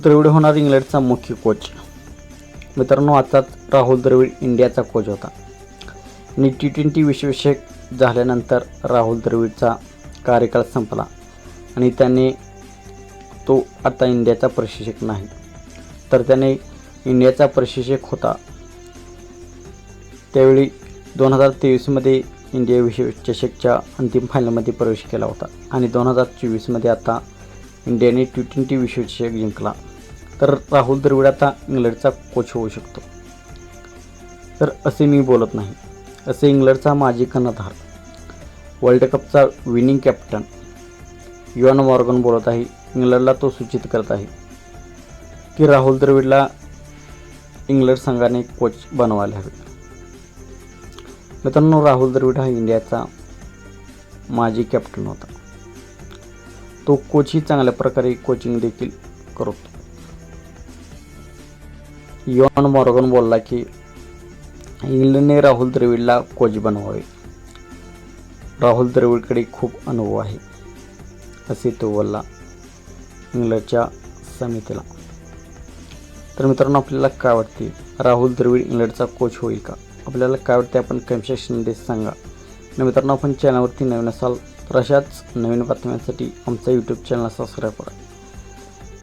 द्रविड होणार इंग्लंडचा मुख्य कोच मित्रांनो आताच राहुल द्रविड इंडियाचा कोच होता. आणि टी ट्वेंटी विश्वचषक झाल्यानंतर राहुल द्रविडचा कार्यकाळ संपला. आणि त्याने तो आता इंडियाचा प्रशिक्षक नाही. तर त्याने इंडियाचा प्रशिक्षक होता. त्यावेळी दोन हजार तेवीसमध्ये इंडिया विश्वचषकच्या अंतिम फायनलमध्ये प्रवेश केला होता. आणि दोन हजार चोवीसमध्ये आता इंडियाने टी ट्वेंटी विश्वचषक जिंकला. तर राहुल द्रविड आता इंग्लंडचा कोच होऊ शकतो. तर असे मी बोलत नाही. असे इंग्लंडचा माजी कर्णधार वर्ल्ड कपचा विनिंग कॅप्टन युआन मॉर्गन बोलत आहे. इंग्लंडला तो सूचित करत आहे की राहुल द्रविडला इंग्लंड संघाने कोच बनवायला हवे. मित्रांनो राहुल द्रविड हा इंडियाचा माजी कॅप्टन होता. तो कोचही चांगल्या प्रकारे कोचिंग देखील करतो. यॉन मॉर्गन बोलला की इंग्लंडने राहुल द्रविडला कोच बनवावे. राहुल द्रविडकडे खूप अनुभव आहे. असे तो बोलला इंग्लंडच्या समितीला. तर मित्रांनो आपल्याला काय वाटते? राहुल द्रविड इंग्लंडचा कोच होईल का? आपल्याला काय वाटते? आपण कन्सेशनमध्ये सांगा. मित्रांनो आपण चॅनलवरती नवीन असाल तर अशाच नवीन बातम्यांसाठी आमचा यूट्यूब चॅनल सबस्क्राईब करा.